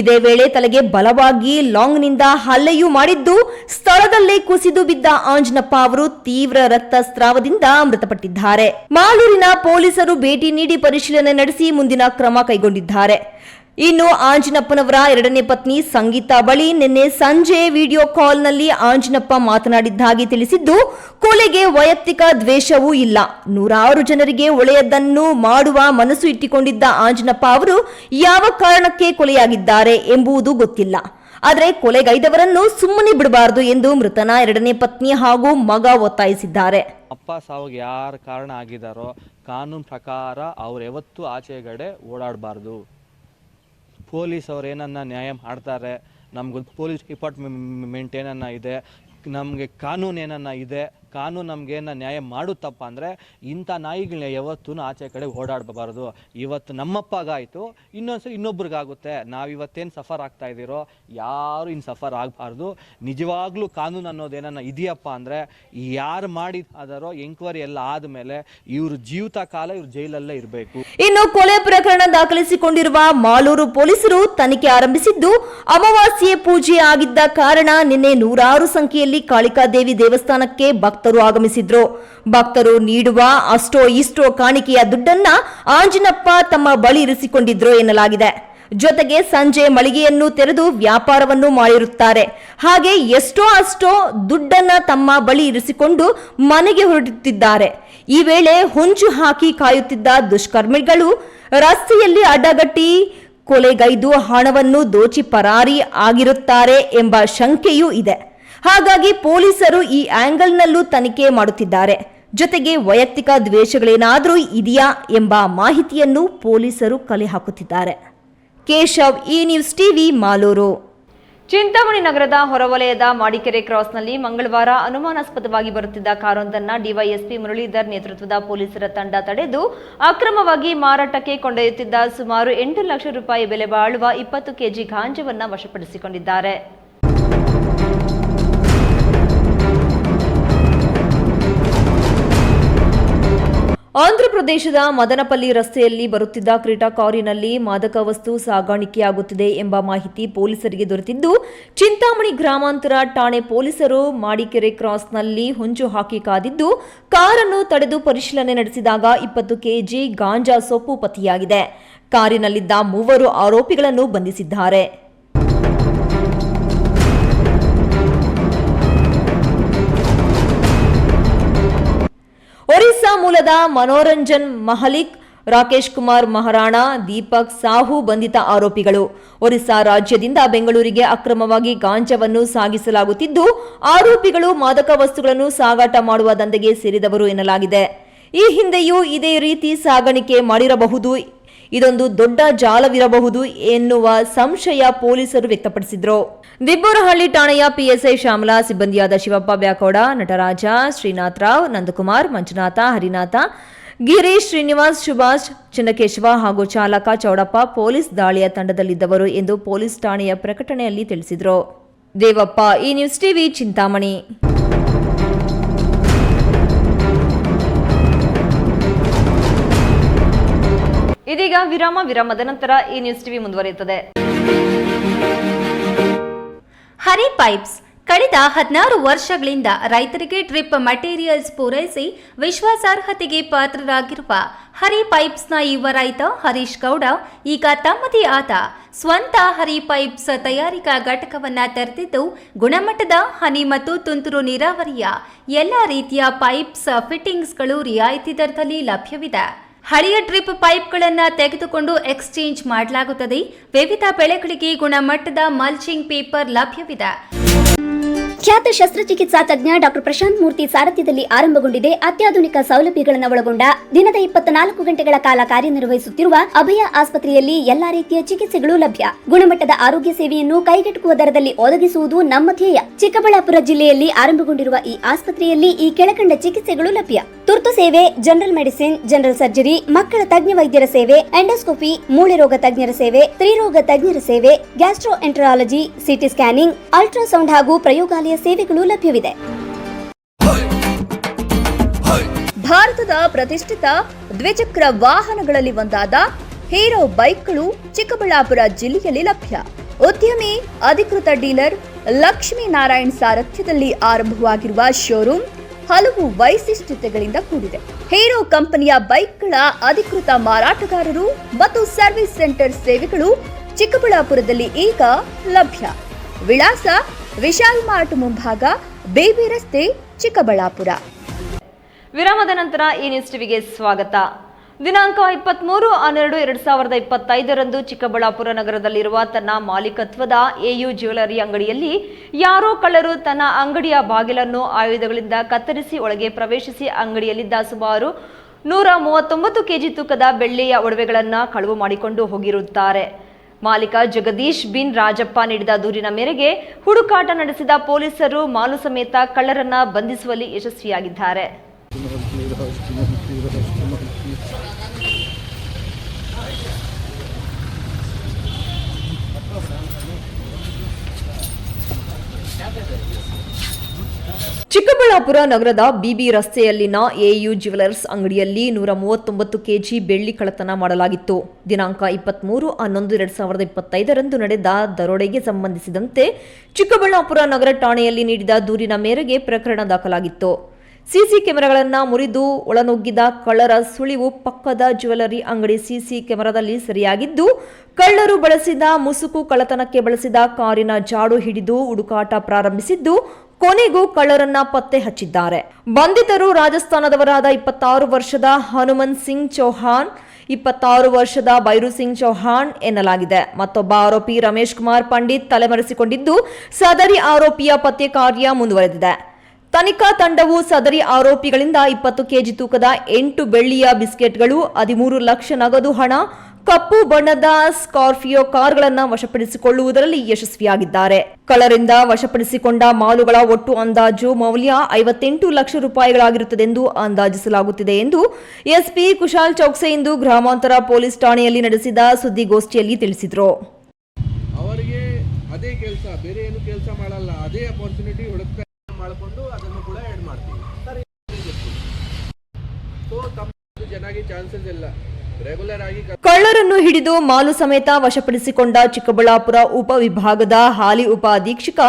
ಇದೇ ವೇಳೆ ತಲೆಗೆ ಬಲವಾಗಿ ಲಾಂಗ್ನಿಂದ ಹಲ್ಲೆಯೂ ಮಾಡಿದ್ದು, ಸ್ಥಳದಲ್ಲೇ ಕುಸಿದು ಬಿದ್ದ ಆಂಜನಪ್ಪ ಅವರು ತೀವ್ರ ರಕ್ತಸ್ರಾವದಿಂದ ಮೃತಪಟ್ಟಿದ್ದಾರೆ. ಮಾಲೂರಿನ ಪೊಲೀಸರು ಭೇಟಿ ನೀಡಿ ಪರಿಶೀಲನೆ ನಡೆಸಿ ಮುಂದಿನ ಕ್ರಮ ಕೈಗೊಂಡಿದ್ದಾರೆ. ಇನ್ನು ಆಂಜನಪ್ಪನವರ ಎರಡನೇ ಪತ್ನಿ ಸಂಗೀತಾ ಬಳಿ ನಿನ್ನೆ ಸಂಜೆ ವಿಡಿಯೋ ಕಾಲ್ನಲ್ಲಿ ಆಂಜನಪ್ಪ ಮಾತನಾಡಿದ್ದಾಗಿ ತಿಳಿಸಿದ್ದು, ಕೊಲೆಗೆ ವೈಯಕ್ತಿಕ ದ್ವೇಷವೂ ಇಲ್ಲ. ನೂರಾರು ಜನರಿಗೆ ಒಳೆಯದನ್ನು ಮಾಡುವ ಮನಸ್ಸು ಇಟ್ಟುಕೊಂಡಿದ್ದ ಆಂಜನಪ್ಪ ಅವರು ಯಾವ ಕಾರಣಕ್ಕೆ ಕೊಲೆಯಾಗಿದ್ದಾರೆ ಎಂಬುದು ಗೊತ್ತಿಲ್ಲ. ಆದರೆ ಕೊಲೆಗೈದವರನ್ನು ಸುಮ್ಮನೆ ಬಿಡಬಾರದು ಎಂದು ಮೃತನ ಎರಡನೇ ಪತ್ನಿ ಹಾಗೂ ಮಗ ಒತ್ತಾಯಿಸಿದ್ದಾರೆ. ಅಪ್ಪ ಸಾವಿಗೆ ಯಾರು ಕಾರಣ ಆಗಿದ್ದಾರೋ ಕಾನೂನು ಪ್ರಕಾರ ಅವ್ರು ಆಚೆಗಡೆ ಓಡಾಡಬಾರ್ದು. ಪೊಲೀಸ್ ಅವ್ರು ಏನನ್ನ ನ್ಯಾಯ ಮಾಡ್ತಾರೆ ನಮ್ಗೊಂದು ಪೊಲೀಸ್ ಡಿಪಾರ್ಟ್ಮೆಂಟ್ ಏನನ್ನ ಇದೆ ನಮಗೆ ಕಾನೂನು ಏನನ್ನ ಇದೆ ಕಾನೂನು ನಮಗೇನ ನ್ಯಾಯ ಮಾಡುತ್ತಪ್ಪ ಅಂದರೆ ಇಂಥ ನಾಯಿಗಳನ್ನ ಯಾವತ್ತೂ ಆಚೆ ಕಡೆ ಓಡಾಡಬಾರ್ದು. ಇವತ್ತು ನಮ್ಮಪ್ಪಗಾಯಿತು ಇನ್ನೊಂದ್ಸರಿ ಇನ್ನೊಬ್ರಿಗಾಗುತ್ತೆ. ನಾವು ಇವತ್ತೇನ್ ಸಫರ್ ಆಗ್ತಾ ಇದ್ದೀರೋ, ಯಾರು ಇನ್ನು ಸಫರ್ ಆಗಬಾರ್ದು. ನಿಜವಾಗ್ಲೂ ಕಾನೂನು ಅನ್ನೋದೇನನ್ನ ಇದೆಯಪ್ಪ ಅಂದರೆ, ಯಾರು ಮಾಡಿ ಅದಾರೋ ಎಂಕ್ವೈರಿ ಎಲ್ಲ ಆದಮೇಲೆ ಇವ್ರ ಜೀವಿತ ಕಾಲ ಇವ್ರ ಜೈಲಲ್ಲೇ ಇರಬೇಕು. ಇನ್ನು ಕೊಲೆ ಪ್ರಕರಣ ದಾಖಲಿಸಿಕೊಂಡಿರುವ ಮಾಲೂರು ಪೊಲೀಸರು ತನಿಖೆ ಆರಂಭಿಸಿದ್ದು, ಅಮಾವಾಸ್ಯೆ ಪೂಜೆ ಆಗಿದ್ದ ಕಾರಣ ನಿನ್ನೆ ನೂರಾರು ಸಂಖ್ಯೆಯಲ್ಲಿ ಕಾಳಿಕಾದೇವಿ ದೇವಸ್ಥಾನಕ್ಕೆ ಭಕ್ತರು ಆಗಮಿಸಿದ್ರು. ಭಕ್ತರು ನೀಡುವ ಅಷ್ಟೋ ಇಷ್ಟೋ ಕಾಣಿಕೆಯ ದುಡ್ಡನ್ನ ಆಂಜನಪ್ಪ ತಮ್ಮ ಬಳಿ ಇರಿಸಿಕೊಂಡಿದ್ರು ಎನ್ನಲಾಗಿದೆ. ಜೊತೆಗೆ ಸಂಜೆ ಮಳಿಗೆಯನ್ನು ತೆರೆದು ವ್ಯಾಪಾರವನ್ನು ಮಾಡಿರುತ್ತಾರೆ. ಹಾಗೆ ಎಷ್ಟೋ ಅಷ್ಟೋ ದುಡ್ಡನ್ನ ತಮ್ಮ ಬಳಿ ಇರಿಸಿಕೊಂಡು ಮನೆಗೆ ಹೊರಡುತ್ತಿದ್ದಾರೆ. ಈ ವೇಳೆ ಹೊಂಚು ಹಾಕಿ ಕಾಯುತ್ತಿದ್ದ ದುಷ್ಕರ್ಮಿಗಳು ರಸ್ತೆಯಲ್ಲಿ ಅಡ್ಡಗಟ್ಟಿ ಕೊಲೆಗೈದು ಹಣವನ್ನು ದೋಚಿ ಪರಾರಿ ಆಗಿರುತ್ತಾರೆ ಎಂಬ ಶಂಕೆಯೂ ಇದೆ. ಹಾಗಾಗಿ ಪೊಲೀಸರು ಈ ಆಂಗಲ್ನಲ್ಲೂ ತನಿಖೆ ಮಾಡುತ್ತಿದ್ದಾರೆ. ಜೊತೆಗೆ ವೈಯಕ್ತಿಕ ದ್ವೇಷಗಳೇನಾದರೂ ಇದೆಯಾ ಎಂಬ ಮಾಹಿತಿಯನ್ನು ಪೊಲೀಸರು ಕಲೆ ಹಾಕುತ್ತಿದ್ದಾರೆ. ಕೇಶವ್ ಈ ನ್ಯೂಸ್ ಟಿವಿ, ಮಾಲೂರು. ಚಿಂತಾಮಣಿ ನಗರದ ಹೊರವಲಯದ ಮಾಡಿಕೆರೆ ಕ್ರಾಸ್ನಲ್ಲಿ ಮಂಗಳವಾರ ಅನುಮಾನಾಸ್ಪದವಾಗಿ ಬರುತ್ತಿದ್ದ ಕಾರೊಂದನ್ನು ಡಿವೈಎಸ್ಪಿ ಮುರಳೀಧರ್ ನೇತೃತ್ವದ ಪೊಲೀಸರ ತಂಡ ತಡೆದು ಅಕ್ರಮವಾಗಿ ಮಾರಾಟಕ್ಕೆ ಕೊಂಡೊಯ್ಯುತ್ತಿದ್ದ ಸುಮಾರು ಎಂಟು ಲಕ್ಷ ರೂಪಾಯಿ ಬೆಲೆ ಬಾಳುವ ಇಪ್ಪತ್ತು ಕೆಜಿ ಗಾಂಜವನ್ನು ವಶಪಡಿಸಿಕೊಂಡಿದ್ದಾರೆ. ಆಂಧ್ರಪ್ರದೇಶದ ಮದನಪಲ್ಲಿ ರಸ್ತೆಯಲ್ಲಿ ಬರುತ್ತಿದ್ದ ಕ್ರೀಟಾ ಕಾರಿನಲ್ಲಿ ಮಾದಕ ವಸ್ತು ಸಾಗಾಣಿಕೆಯಾಗುತ್ತಿದೆ ಎಂಬ ಮಾಹಿತಿ ಪೊಲೀಸರಿಗೆ ದೊರೆತಿದ್ದು, ಚಿಂತಾಮಣಿ ಗ್ರಾಮಾಂತರ ಠಾಣೆ ಪೊಲೀಸರು ಮಾಡಿಕೆರೆ ಕ್ರಾಸ್ನಲ್ಲಿ ಹೊಂಚು ಹಾಕಿ ಕಾದಿದ್ದು, ಕಾರನ್ನು ತಡೆದು ಪರಿಶೀಲನೆ ನಡೆಸಿದಾಗ ಇಪ್ಪತ್ತು ಕೆಜಿ ಗಾಂಜಾ ಸೊಪ್ಪು ಪತಿಯಾಗಿದೆ ಕಾರಿನಲ್ಲಿದ್ದ ಮೂವರು ಆರೋಪಿಗಳನ್ನು ಬಂಧಿಸಿದ್ದಾರೆ. ಮೂಲದ ಮನೋರಂಜನ್ ಮಹಲಿಕ್, ರಾಕೇಶ್ ಕುಮಾರ್ ಮಹಾರಾಣ, ದೀಪಕ್ ಸಾಹು ಬಂಧಿತ ಆರೋಪಿಗಳು. ಒರಿಸ್ಸಾ ರಾಜ್ಯದಿಂದ ಬೆಂಗಳೂರಿಗೆ ಅಕ್ರಮವಾಗಿ ಗಾಂಜಾವನ್ನು ಸಾಗಿಸಲಾಗುತ್ತಿದ್ದು, ಆರೋಪಿಗಳು ಮಾದಕ ವಸ್ತುಗಳನ್ನು ಸಾಗಾಟ ಮಾಡುವ ದಂಧೆಗೆ ಸೇರಿದವರು ಎನ್ನಲಾಗಿದೆ. ಈ ಹಿಂದೆಯೂ ಇದೇ ರೀತಿ ಸಾಗಾಣಿಕೆ ಮಾಡಿರಬಹುದು ಇದೊಂದು ದೊಡ್ಡ ಜಾಲವಿರಬಹುದು ಎನ್ನುವ ಸಂಶಯ ಪೊಲೀಸರು ವ್ಯಕ್ತಪಡಿಸಿದ್ರು. ದಿಬ್ಬೂರಹಳ್ಳಿ ಠಾಣೆಯ ಪಿಎಸ್ಐ ಶ್ಯಾಮಲಾ, ಸಿಬ್ಬಂದಿಯಾದ ಶಿವಪ್ಪ ಬ್ಯಾಕೋಡ, ನಟರಾಜ, ಶ್ರೀನಾಥ್ ರಾವ್, ನಂದಕುಮಾರ್, ಮಂಜುನಾಥ, ಹರಿನಾಥ, ಗಿರೀಶ್ ಶ್ರೀನಿವಾಸ್, ಸುಭಾಷ್, ಚನ್ನಕೇಶವ ಹಾಗೂ ಚಾಲಕ ಚೌಡಪ್ಪ ಪೊಲೀಸ್ ದಾಳಿಯ ತಂಡದಲ್ಲಿದ್ದವರು ಎಂದು ಪೊಲೀಸ್ ಠಾಣೆಯ ಪ್ರಕಟಣೆಯಲ್ಲಿ ತಿಳಿಸಿದರು. ದೇವಪ್ಪ, ಈ ನ್ಯೂಸ್ ಟಿವಿ ಚಿಂತಾಮಣಿ. ಇದೀಗ ವಿರಾಮ, ವಿರಾಮದ ನಂತರ ಈ ನ್ಯೂಸ್ ಟಿವಿ ಮುಂದುವರಿಯುತ್ತದೆ. ಹರಿ ಪೈಪ್ಸ್. ಕಳೆದ ಹದಿನಾರು ವರ್ಷಗಳಿಂದ ರೈತರಿಗೆ ಡ್ರಿಪ್ ಮಟೀರಿಯಲ್ಸ್ ಪೂರೈಸಿ ವಿಶ್ವಾಸಾರ್ಹತೆಗೆ ಪಾತ್ರರಾಗಿರುವ ಹರಿ ಪೈಪ್ಸ್ನ ಯುವ ರೈತ ಹರೀಶ್ ಗೌಡ, ಈಗ ತಮ್ಮದೇ ಆದ ಸ್ವಂತ ಹರಿ ಪೈಪ್ಸ್ ತಯಾರಿಕಾ ಘಟಕವನ್ನ ತೆರೆದಿದ್ದು, ಗುಣಮಟ್ಟದ ಹನಿ ಮತ್ತು ತುಂತುರು ನೀರಾವರಿಯ ಎಲ್ಲ ರೀತಿಯ ಪೈಪ್ಸ್, ಫಿಟ್ಟಿಂಗ್ಸ್ಗಳು ರಿಯಾಯಿತಿ ದರದಲ್ಲಿ ಲಭ್ಯವಿದೆ. ಹಳೆಯ ಡ್ರಿಪ್ ಪೈಪ್ಗಳನ್ನು ತೆಗೆದುಕೊಂಡು ಎಕ್ಸ್ಚೇಂಜ್ ಮಾಡಲಾಗುತ್ತದೆ. ವಿವಿಧ ಬೆಳೆಗಳಿಗೆ ಗುಣಮಟ್ಟದ ಮಲ್ಚಿಂಗ್ ಪೇಪರ್ ಲಭ್ಯವಿದೆ. ಖ್ಯಾತ ಶಸ್ತ್ರಚಿಕಿತ್ಸಾ ತಜ್ಞ ಡಾಕ್ಟರ್ ಪ್ರಶಾಂತ್ ಮೂರ್ತಿ ಸಾರಥ್ಯದಲ್ಲಿ ಆರಂಭಗೊಂಡಿದೆ. ಅತ್ಯಾಧುನಿಕ ಸೌಲಭ್ಯಗಳನ್ನು ಒಳಗೊಂಡ ದಿನದ ಇಪ್ಪತ್ನಾಲ್ಕು ಗಂಟೆಗಳ ಕಾಲ ಕಾರ್ಯನಿರ್ವಹಿಸುತ್ತಿರುವ ಅಭಯ ಆಸ್ಪತ್ರೆಯಲ್ಲಿ ಎಲ್ಲಾ ರೀತಿಯ ಚಿಕಿತ್ಸೆಗಳು ಲಭ್ಯ. ಗುಣಮಟ್ಟದ ಆರೋಗ್ಯ ಸೇವೆಯನ್ನು ಕೈಗೆಟುಕುವ ದರದಲ್ಲಿ ಒದಗಿಸುವುದು ನಮ್ಮ ಧ್ಯೇಯ. ಚಿಕ್ಕಬಳ್ಳಾಪುರ ಜಿಲ್ಲೆಯಲ್ಲಿ ಆರಂಭಗೊಂಡಿರುವ ಈ ಆಸ್ಪತ್ರೆಯಲ್ಲಿ ಈ ಕೆಳಕಂಡ ಚಿಕಿತ್ಸೆಗಳು ಲಭ್ಯ. ತುರ್ತು ಸೇವೆ, ಜನರಲ್ ಮೆಡಿಸಿನ್, ಜನರಲ್ ಸರ್ಜರಿ ಮಕ್ಕಳ ತಜ್ಞ ವೈದ್ಯರ ಸೇವೆ, ಎಂಡೋಸ್ಕೋಪಿ ಮೂಳೆ ರೋಗ ತಜ್ಞರ ಸೇವೆ ಸ್ತ್ರೀರೋಗ ತಜ್ಞರ ಸೇವೆ gastroenterology CT scanning, ultrasound ಹಾಗೂ ಪ್ರಯೋಗಾಲಯ ಸೇವೆಗಳು ಲಭ್ಯವಿದೆ. ಭಾರತದ ಪ್ರತಿಷ್ಠಿತ ದ್ವಿಚಕ್ರ ವಾಹನಗಳಲ್ಲಿ ಒಂದಾದ ಹೀರೋ ಬೈಕ್ಗಳು ಚಿಕ್ಕಬಳ್ಳಾಪುರ ಜಿಲ್ಲೆಯಲ್ಲಿ ಲಭ್ಯ. ಉದ್ಯಮಿ, ಅಧಿಕೃತ ಡೀಲರ್ ಲಕ್ಷ್ಮೀ ನಾರಾಯಣ್ ಸಾರಥ್ಯದಲ್ಲಿ ಆರಂಭವಾಗಿರುವ ಶೋರೂಮ್ ಹಲವು ವೈಶಿಷ್ಟ್ಯತೆಗಳಿಂದ ಕೂಡಿದೆ. ಹೀರೋ ಕಂಪನಿಯ ಬೈಕ್ಗಳ ಅಧಿಕೃತ ಮಾರಾಟಗಾರರು ಮತ್ತು ಸರ್ವಿಸ್ ಸೆಂಟರ್ ಸೇವೆಗಳು ಚಿಕ್ಕಬಳ್ಳಾಪುರದಲ್ಲಿ ಈಗ ಲಭ್ಯ. ವಿಳಾಸ ವಿಶಾಲ್ ಮಾರ್ಟ್ ಮುಂಭಾಗ ಬೇಬಿ ರಸ್ತೆ ಚಿಕ್ಕಬಳ್ಳಾಪುರ. ವಿರಾಮದ ನಂತರ ಈ ನ್ಯೂಸ್ ಟಿವಿಗೆ ಸ್ವಾಗತ. ದಿನಾಂಕ ಇಪ್ಪತ್ಮೂರು ಹನ್ನೆರಡು ಎರಡು ಸಾವಿರದ ಇಪ್ಪತ್ತೈದರಂದು ಚಿಕ್ಕಬಳ್ಳಾಪುರ ನಗರದಲ್ಲಿರುವ ತನ್ನ ಮಾಲೀಕತ್ವದ ಎಯು ಜ್ಯುವೆಲರಿ ಅಂಗಡಿಯಲ್ಲಿ ಯಾರೋ ಕಳ್ಳರು ತನ್ನ ಅಂಗಡಿಯ ಬಾಗಿಲನ್ನು ಆಯುಧಗಳಿಂದ ಕತ್ತರಿಸಿ ಒಳಗೆ ಪ್ರವೇಶಿಸಿ ಅಂಗಡಿಯಲ್ಲಿದ್ದ ಸುಮಾರು ನೂರ ಮೂವತ್ತೊಂಬತ್ತು ಕೆಜಿ ತೂಕದ ಬೆಳ್ಳಿಯ ಒಡವೆಗಳನ್ನು ಕಳವು ಮಾಡಿಕೊಂಡು ಹೋಗಿರುತ್ತಾರೆ. ಮಾಲೀಕ ಜಗದೀಶ್ ಬಿನ್ ರಾಜಪ್ಪ ನೀಡಿದ ದೂರಿನ ಮೇರೆಗೆ ಹುಡುಕಾಟ ನಡೆಸಿದ ಪೊಲೀಸರು ಮಾಲು ಸಮೇತ ಕಳ್ಳರನ್ನ ಬಂಧಿಸುವಲ್ಲಿ ಯಶಸ್ವಿಯಾಗಿದ್ದಾರೆ. ಚಿಕ್ಕಬಳ್ಳಾಪುರ ನಗರದ ಬಿಬಿ ರಸ್ತೆಯಲ್ಲಿನ ಎಯು ಜ್ಯುವೆಲರ್ಸ್ ಅಂಗಡಿಯಲ್ಲಿ ನೂರ ಮೂವತ್ತೊಂಬತ್ತು ಕೆಜಿ ಬೆಳ್ಳಿ ಕಳ್ಳತನ ಮಾಡಲಾಗಿತ್ತು. ದಿನಾಂಕ ಇಪ್ಪತ್ಮೂರು ಹನ್ನೊಂದು ಎರಡ್ ಸಾವಿರದ ಇಪ್ಪತ್ತೈದರಂದು ನಡೆದ ದರೋಡೆಗೆ ಸಂಬಂಧಿಸಿದಂತೆ ಚಿಕ್ಕಬಳ್ಳಾಪುರ ನಗರ ಠಾಣೆಯಲ್ಲಿ ನೀಡಿದ ದೂರಿನ ಮೇರೆಗೆ ಪ್ರಕರಣ ದಾಖಲಾಗಿತ್ತು. ಸಿಸಿ ಕ್ಯಾಮೆರಾಗಳನ್ನು ಮುರಿದು ಒಳನುಗ್ಗಿದ ಕಳ್ಳರ ಸುಳಿವು ಪಕ್ಕದ ಜ್ಯುವೆಲರಿ ಅಂಗಡಿ ಸಿಸಿ ಕ್ಯಾಮೆರಾದಲ್ಲಿ ಸರಿಯಾಗಿದ್ದು, ಕಳ್ಳರು ಬಳಸಿದ ಮುಸುಕು ಕಳ್ಳತನಕ್ಕೆ ಬಳಸಿದ ಕಾರಿನ ಜಾಡು ಹಿಡಿದು ಹುಡುಕಾಟ ಪ್ರಾರಂಭಿಸಿದ್ದು, ಕೊನೆಗೂ ಕಳ್ಳರನ್ನ ಪತ್ತೆ ಹಚ್ಚಿದ್ದಾರೆ. ಬಂಧಿತರು ರಾಜಸ್ಥಾನದವರಾದ ಇಪ್ಪತ್ತಾರು ವರ್ಷದ ಹನುಮಂತ್ ಸಿಂಗ್ ಚೌಹಾನ್ ಇಪ್ಪತ್ತಾರು ವರ್ಷದ ಬೈರು ಸಿಂಗ್ ಚೌಹಾಣ್ ಎನ್ನಲಾಗಿದೆ. ಮತ್ತೊಬ್ಬ ಆರೋಪಿ ರಮೇಶ್ ಕುಮಾರ್ ಪಂಡಿತ್ ತಲೆಮರೆಸಿಕೊಂಡಿದ್ದು, ಸದರಿ ಆರೋಪಿಯ ಪತ್ತೆ ಕಾರ್ಯ ಮುಂದುವರೆದಿದೆ. ತನಿಖಾ ತಂಡವು ಸದರಿ ಆರೋಪಿಗಳಿಂದ ಇಪ್ಪತ್ತು ಕೆಜಿ ತೂಕದ ಎಂಟು ಬೆಳ್ಳಿಯ ಬಿಸ್ಕೆಟ್ಗಳು, ಹದಿಮೂರು ಲಕ್ಷ ನಗದು ಹಣ, ಕಪ್ಪು ಬಣ್ಣದ ಸ್ಕಾರ್ಪಿಯೋ ಕಾರ್ಗಳನ್ನು ವಶಪಡಿಸಿಕೊಳ್ಳುವುದರಲ್ಲಿ ಯಶಸ್ವಿಯಾಗಿದ್ದಾರೆ. ಕಳರಿಂದ ವಶಪಡಿಸಿಕೊಂಡ ಮಾಲುಗಳ ಒಟ್ಟು ಅಂದಾಜು ಮೌಲ್ಯ ಐವತ್ತೆಂಟು ಲಕ್ಷ ರೂಪಾಯಿಗಳಾಗಿರುತ್ತದೆಂದು ಅಂದಾಜಿಸಲಾಗುತ್ತಿದೆ ಎಂದು ಎಸ್ಪಿ ಕುಶಾಲ್ ಚೌಕ್ಸೆ ಇಂದು ಗ್ರಾಮಾಂತರ ಪೊಲೀಸ್ ಠಾಣೆಯಲ್ಲಿ ನಡೆಸಿದ ಸುದ್ದಿಗೋಷ್ಠಿಯಲ್ಲಿ ತಿಳಿಸಿದರು ಅವರಿಗೆ ಅದೇ ಕೆಲಸ ಬೇರೆ ಏನು ಕೆಲಸ ಮಾಡಲ್ಲ ಅದೇ ಅಪರ್ಚುನಿಟಿ ಹುಡುಕ್ತಾ ಮಾಡಿಕೊಂಡು ಅದನ್ನು ಕೂಡ ಆ್ಯಡ್ ಮಾಡ್ತೀವಿ ಸೊ ತಮ್ಮ ಚೆನ್ನಾಗಿ ಚಾನ್ಸಸ್ ಇಲ್ಲ. ಕಳ್ಳರನ್ನು ಹಿಡಿದು ಮಾಲು ಸಮೇತ ವಶಪಡಿಸಿಕೊಂಡ ಚಿಕ್ಕಬಳ್ಳಾಪುರ ಉಪವಿಭಾಗದ ಹಾಲಿ ಉಪಾಧೀಕ್ಷಕ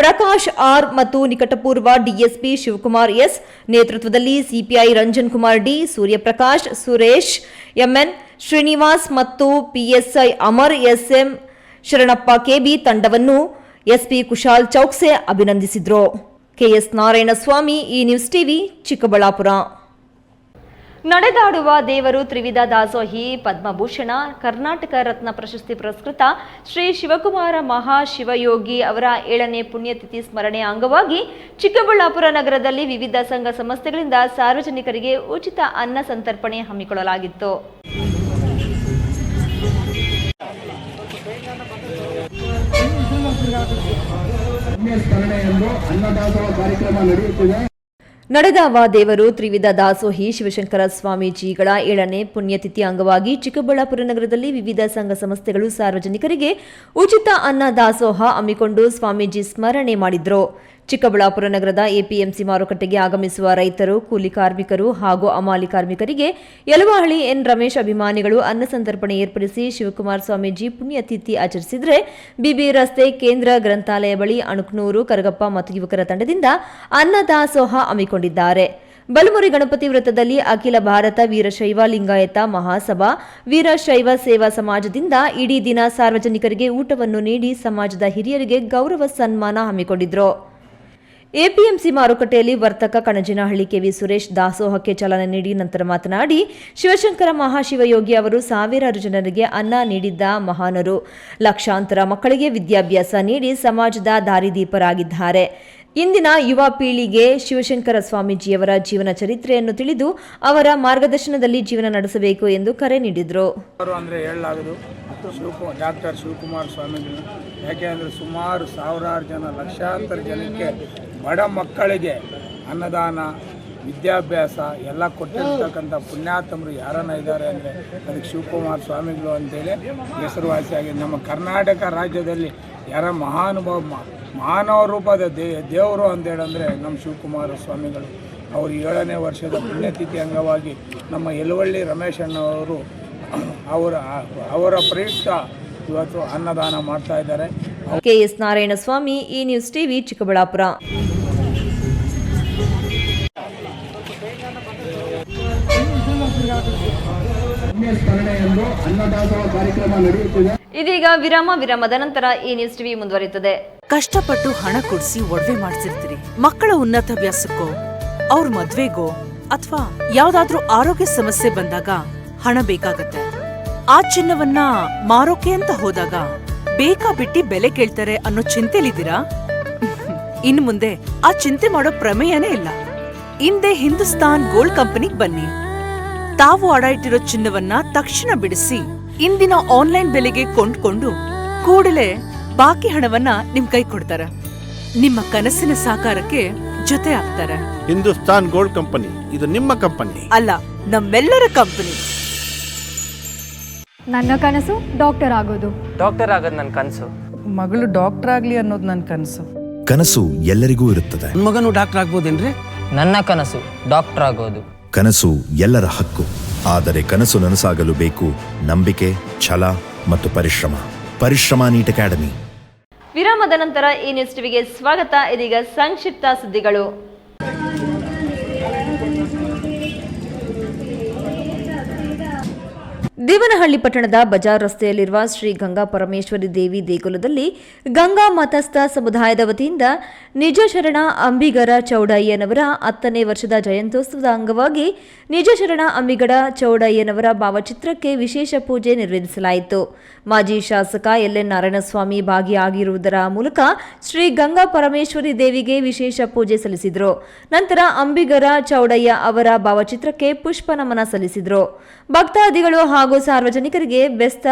ಪ್ರಕಾಶ್ ಆರ್ ಮತ್ತು ನಿಕಟಪೂರ್ವ ಡಿಎಸ್ಪಿ ಶಿವಕುಮಾರ್ ಎಸ್, ನೇತೃತ್ವದಲ್ಲಿ CPI Ranjan Kumar D, Suryaprakash, Suresh, MN Srinivas ಮತ್ತು PSI Amar SM Sharanappa KB ತಂಡವನ್ನು ಎಸ್ಪಿ ಕುಶಾಲ್ ಚೌಕ್ಸೆ ಅಭಿನಂದಿಸಿದ್ರು. ಕೆಎಸ್ ನಾರಾಯಣಸ್ವಾಮಿ, ಈ ನ್ಯೂಸ್ ಟಿವಿ ಚಿಕ್ಕಬಳ್ಳಾಪುರ. ನಡೆದಾಡುವ ದೇವರು ತ್ರಿವಿಧ ದಾಸೋಹಿ ಪದ್ಮಭೂಷಣ, ಕರ್ನಾಟಕ ರತ್ನ ಪ್ರಶಸ್ತಿ ಪುರಸ್ಕೃತ ಶ್ರೀ ಶಿವಕುಮಾರ ಮಹಾಶಿವಯೋಗಿ ಅವರ ಏಳನೇ ಪುಣ್ಯತಿಥಿ ಸ್ಮರಣೆ ಅಂಗವಾಗಿ ಚಿಕ್ಕಬಳ್ಳಾಪುರ ನಗರದಲ್ಲಿ ವಿವಿಧ ಸಂಘ ಸಂಸ್ಥೆಗಳಿಂದ ಸಾರ್ವಜನಿಕರಿಗೆ ಉಚಿತ ಅನ್ನ ಸಂತರ್ಪಣೆ ಹಮ್ಮಿಕೊಳ್ಳಲಾಗಿತ್ತು. ನಡೆದಾವ ದೇವರು ತ್ರಿವಿಧ ದಾಸೋಹಿ ಶಿವಶಂಕರ ಸ್ವಾಮೀಜಿಗಳ ಏಳನೇ ಪುಣ್ಯತಿಥಿ ಅಂಗವಾಗಿ ಚಿಕ್ಕಬಳ್ಳಾಪುರ ನಗರದಲ್ಲಿ ವಿವಿಧ ಸಂಘ ಸಂಸ್ಥೆಗಳು ಸಾರ್ವಜನಿಕರಿಗೆ ಉಚಿತ ಅನ್ನ ದಾಸೋಹ ಹಮ್ಮಿಕೊಂಡು ಸ್ವಾಮೀಜಿ ಸ್ಮರಣೆ ಮಾಡಿದ್ರು. ಚಿಕ್ಕಬಳ್ಳಾಪುರ ನಗರದ ಎಪಿಎಂಸಿ ಮಾರುಕಟ್ಟೆಗೆ ಆಗಮಿಸುವ ರೈತರು, ಕೂಲಿ ಕಾರ್ಮಿಕರು ಹಾಗೂ ಅಮಾಲಿ ಕಾರ್ಮಿಕರಿಗೆ ಯಲುವಹಳ್ಳಿ ಎನ್ ರಮೇಶ್ ಅಭಿಮಾನಿಗಳು ಅನ್ನ ಸಂತರ್ಪಣೆ ಏರ್ಪಡಿಸಿ ಶಿವಕುಮಾರ ಸ್ವಾಮೀಜಿ ಪುಣ್ಯತಿಥಿ ಆಚರಿಸಿದರೆ ಬಿಬಿ ರಸ್ತೆ ಕೇಂದ್ರ ಗ್ರಂಥಾಲಯ ಬಳಿ ಅಣುಕ್ನೂರು, ಕರಗಪ್ಪ ಮತ್ತು ಯುವಕರ ತಂಡದಿಂದ ಅನ್ನದಾಸೋಹ ಹಮ್ಮಿಕೊಂಡಿದ್ದಾರೆ. ಬಲಮುರಿ ಗಣಪತಿ ವೃತ್ತದಲ್ಲಿ ಅಖಿಲ ಭಾರತ ವೀರಶೈವ ಲಿಂಗಾಯತ ಮಹಾಸಭಾ ವೀರಶೈವ ಸೇವಾ ಸಮಾಜದಿಂದ ಇಡೀ ದಿನ ಸಾರ್ವಜನಿಕರಿಗೆ ಊಟವನ್ನು ನೀಡಿ ಸಮಾಜದ ಹಿರಿಯರಿಗೆ ಗೌರವ ಸನ್ಮಾನ ಹಮ್ಮಿಕೊಂಡಿದ್ರು. ಎಪಿಎಂಸಿ ಮಾರುಕಟ್ಟೆಯಲ್ಲಿ ವರ್ತಕ ಕಣಜಿನಹಳ್ಳಿ ಕೆವಿ ಸುರೇಶ್ ದಾಸೋಹಕ್ಕೆ ಚಾಲನೆ ನೀಡಿ ನಂತರ ಮಾತನಾಡಿ, ಶಿವಶಂಕರ ಮಹಾಶಿವಯೋಗಿ ಅವರು ಸಾವಿರಾರು ಜನರಿಗೆ ಅನ್ನ ನೀಡಿದ್ದ ಮಹಾನರು. ಲಕ್ಷಾಂತರ ಮಕ್ಕಳಿಗೆ ವಿದ್ಯಾಭ್ಯಾಸ ನೀಡಿ ಸಮಾಜದ ದಾರಿದೀಪರಾಗಿದ್ದಾರೆ. ಇಂದಿನ ಯುವ ಪೀಳಿಗೆ ಶಿವಶಂಕರ ಸ್ವಾಮೀಜಿಯವರ ಜೀವನ ಚರಿತ್ರೆಯನ್ನು ತಿಳಿದು ಅವರ ಮಾರ್ಗದರ್ಶನದಲ್ಲಿ ಜೀವನ ನಡೆಸಬೇಕು ಎಂದು ಕರೆ ನೀಡಿದರು. ಅಂದರೆ ಹೇಳಲಾಗದು ಡಾಕ್ಟರ್ ಶಿವಕುಮಾರ್ ಸ್ವಾಮೀಜಿ, ಯಾಕೆ ಅಂದರೆ ಸುಮಾರು ಸಾವಿರಾರು ಜನ, ಲಕ್ಷಾಂತರ ಜನಕ್ಕೆ ಬಡ ಮಕ್ಕಳಿಗೆ ಅನ್ನದಾನ, ವಿದ್ಯಾಭ್ಯಾಸ ಎಲ್ಲ ಕೊಟ್ಟಿರ್ತಕ್ಕಂಥ ಪುಣ್ಯಾತಮರು ಯಾರನ್ನ ಇದ್ದಾರೆ ಅಂದರೆ ಅದಕ್ಕೆ ಶಿವಕುಮಾರ್ ಸ್ವಾಮಿಗಳು ಅಂತೇಳಿ ಹೆಸರುವಾಸಿಯಾಗಿ ನಮ್ಮ ಕರ್ನಾಟಕ ರಾಜ್ಯದಲ್ಲಿ ಯಾರ ಮಹಾನುಭಾವ ಮಾನವ ರೂಪದ ದೇ ದೇವರು ಅಂತೇಳಂದರೆ ನಮ್ಮ ಶಿವಕುಮಾರ ಸ್ವಾಮಿಗಳು. ಅವರು ಏಳನೇ ವರ್ಷದ ಪುಣ್ಯತಿಥಿ ಅಂಗವಾಗಿ ನಮ್ಮ ಯಲವಳ್ಳಿ ರಮೇಶ್ ಅಣ್ಣವರು ಅವರ ಅವರ ಪ್ರಯುಕ್ತ ಇವತ್ತು ಅನ್ನದಾನ ಮಾಡ್ತಾ ಇದ್ದಾರೆ. ನಾರಾಯಣ್ ಸ್ವಾಮಿ ಈ ನ್ಯೂಸ್ ಟಿವಿ ಚಿಕ್ಕಬಳ್ಳಾಪುರ. ಇದೀಗ ವಿರಾಮ, ವಿರಾಮದ ನಂತರ ಈ ನ್ಯೂಸ್ ಟಿವಿ ಮುಂದುವರಿಯುತ್ತದೆ. ಕಷ್ಟಪಟ್ಟು ಹಣ ಕೊಡಿಸಿ ಒಡವೆ ಮಾಡಿಸಿರ್ತೀರಿ ಮಕ್ಕಳ ಉನ್ನತ ಅಭ್ಯಾಸಕ್ಕೋ, ಅವ್ರ ಮದ್ವೆಗೋ, ಅಥವಾ ಯಾವ್ದಾದ್ರೂ ಆರೋಗ್ಯ ಸಮಸ್ಯೆ ಬಂದಾಗ ಹಣ ಬೇಕಾಗತ್ತೆ. ಆ ಚಿನ್ನವನ್ನ ಮಾರೋಕೆ ಅಂತ ಹೋದಾಗ ಬೇಕಾ ಬಿಟ್ಟಿ ಬೆಲೆ ಕೇಳ್ತಾರೆ ಅನ್ನೋ ಚಿಂತೆಲಿದ್ದೀರಾ? ಇನ್ ಮುಂದೆ ಆ ಚಿಂತೆ ಮಾಡೋ ಪ್ರಮೇಯನೇ ಇಲ್ಲ. ಹಿಂದೆ ಹಿಂದೂಸ್ತಾನ್ ಗೋಲ್ಡ್ ಕಂಪನಿಗ್ ಬನ್ನಿ. ತಾವು ಅಡ ಇಟ್ಟಿರೋ ಚಿನ್ನವನ್ನ ತಕ್ಷಣ ಬಿಡಿಸಿ ಇಂದಿನ ಆನ್ಲೈನ್ ಬೆಲೆಗೆ ಕೊಂಡ್ಕೊಂಡು ಕೂಡಲೇ ಬಾಕಿ ಹಣವನ್ನ ನಿಮ್ ಕೈ ಕೊಡ್ತಾರ. ನಿಮ್ಮ ಕನಸಿನ ಸಾಕಾರಕ್ಕೆ ಜೊತೆ ಆಗ್ತಾರ. ಹಿಂದೂಸ್ತಾನ್ ಗೋಲ್ಡ್ ಕಂಪನಿ ಇದು ನಿಮ್ಮ ಕಂಪನಿ. ಅಲ್ಲ ನಮ್ಮೆಲ್ಲರ ಕಂಪನಿ. ನನ್ನ ಕನಸು ಡಾಕ್ಟರ್ ಆಗೋದು. ಡಾಕ್ಟರ್ ಆಗೋದು ನನ್ನ ಕನಸು. ಮಗಳು ಡಾಕ್ಟರ್ ಆಗ್ಲಿ ಅನ್ನೋದು ನನ್ನ ಕನಸು. ಕನಸು ಎಲ್ಲರಿಗೂ ಇರುತ್ತದೆ. ಮಗನು ಡಾಕ್ಟರ್ ಆಗ್ಬೋದೇನ್ರಿ? ನನ್ನ ಕನಸು ಡಾಕ್ಟರ್ ಆಗೋದು. ಕನಸು ಎಲ್ಲರ ಹಕ್ಕು. ಆದರೆ ಕನಸು ನನಸಾಗಲು ಬೇಕು ನಂಬಿಕೆ, ಛಲ ಮತ್ತು ಪರಿಶ್ರಮ. ಪರಿಶ್ರಮ ನೀಟ್ ಅಕಾಡೆಮಿ. ವಿರಾಮದ ನಂತರ ಈ ನ್ಯೂಸ್ ಟಿವಿಗೆ ಸ್ವಾಗತ. ಇದೀಗ ಸಂಕ್ಷಿಪ್ತ ಸುದ್ದಿಗಳು. ದೇವನಹಳ್ಳಿ ಪಟ್ಟಣದ ಬಜಾರ್ ರಸ್ತೆಯಲ್ಲಿರುವ ಶ್ರೀ ಗಂಗಾ ಪರಮೇಶ್ವರಿ ದೇವಿ ದೇಗುಲದಲ್ಲಿ ಗಂಗಾ ಮತಸ್ಥ ಸಮುದಾಯದ ವತಿಯಿಂದ ನಿಜಶರಣ ಅಂಬಿಗರ ಚೌಡಯ್ಯನವರ ಹತ್ತನೇ ವರ್ಷದ ಜಯಂತ್ಯೋತ್ಸವದ ಅಂಗವಾಗಿ ನಿಜಶರಣ ಅಂಬಿಗಡ ಚೌಡಯ್ಯನವರ ಭಾವಚಿತ್ರಕ್ಕೆ ವಿಶೇಷ ಪೂಜೆ ನಿರ್ವಹಿಸಲಾಯಿತು. ಮಾಜಿ ಶಾಸಕ ಎಲ್ ಎನ್ ನಾರಾಯಣಸ್ವಾಮಿ ಭಾಗಿಯಾಗಿರುವುದರ ಮೂಲಕ ಶ್ರೀ ಗಂಗಾ ಪರಮೇಶ್ವರಿ ದೇವಿಗೆ ವಿಶೇಷ ಪೂಜೆ ಸಲ್ಲಿಸಿದರು. ನಂತರ ಅಂಬಿಗರ ಚೌಡಯ್ಯ ಅವರ ಭಾವಚಿತ್ರಕ್ಕೆ ಪುಷ್ಪ ನಮನ ಸಲ್ಲಿಸಿದರು. ಭಕ್ತಾದಿಗಳು ಹಾಗೂ ಸಾರ್ವಜನಿಕರಿಗೆ ಬೆಸ್ತ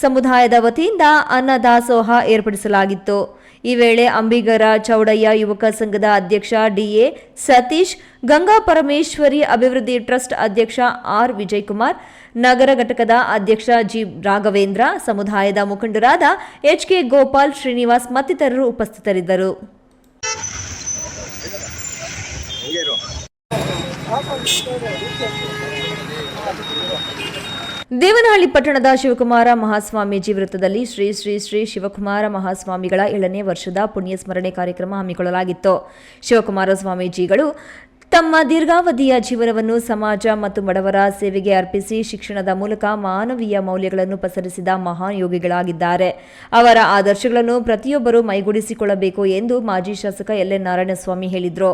ಸಮುದಾಯದ ವತಿಯಿಂದ ಅನ್ನದಾಸೋಹ ಏರ್ಪಡಿಸಲಾಗಿತ್ತು. ಈ ವೇಳೆ ಅಂಬಿಗರ ಚೌಡಯ್ಯ ಯುವಕ ಸಂಘದ ಅಧ್ಯಕ್ಷ ಡಿಎ ಸತೀಶ್, ಗಂಗಾ ಪರಮೇಶ್ವರಿ ಅಭಿವೃದ್ಧಿ ಟ್ರಸ್ಟ್ ಅಧ್ಯಕ್ಷ ಆರ್. ವಿಜಯಕುಮಾರ್, ನಗರ ಘಟಕದ ಅಧ್ಯಕ್ಷ ಜಿ. ರಾಘವೇಂದ್ರ, ಸಮುದಾಯದ ಮುಖಂಡರಾದ ಎಚ್. ಕೆ. ಗೋಪಾಲ್ ಶ್ರೀನಿವಾಸ್ ಮತ್ತಿತರರು ಉಪಸ್ಥಿತರಿದ್ದರು. ದೇವನಹಳ್ಳಿ ಪಟ್ಟಣದ ಶಿವಕುಮಾರ ಮಹಾಸ್ವಾಮೀಜಿ ವೃತ್ತದಲ್ಲಿ ಶ್ರೀ ಶ್ರೀ ಶ್ರೀ ಶಿವಕುಮಾರ ಮಹಾಸ್ವಾಮಿಗಳ ಏಳನೇ ವರ್ಷದ ಪುಣ್ಯ ಸ್ಮರಣೆ ಕಾರ್ಯಕ್ರಮ ಹಮ್ಮಿಕೊಳ್ಳಲಾಗಿತ್ತು. ಶಿವಕುಮಾರ ಸ್ವಾಮೀಜಿಗಳು ತಮ್ಮ ದೀರ್ಘಾವಧಿಯ ಜೀವನವನ್ನು ಸಮಾಜ ಮತ್ತು ಬಡವರ ಸೇವೆಗೆ ಅರ್ಪಿಸಿ ಶಿಕ್ಷಣದ ಮೂಲಕ ಮಾನವೀಯ ಮೌಲ್ಯಗಳನ್ನು ಪಸರಿಸಿದ ಮಹಾನ್ ಯೋಗಿಗಳಾಗಿದ್ದಾರೆ ಅವರ ಆದರ್ಶಗಳನ್ನು ಪ್ರತಿಯೊಬ್ಬರೂ ಮೈಗೂಡಿಸಿಕೊಳ್ಳಬೇಕು ಎಂದು ಮಾಜಿ ಶಾಸಕ ಎಲ್. ಎನ್. ನಾರಾಯಣಸ್ವಾಮಿ ಹೇಳಿದರು.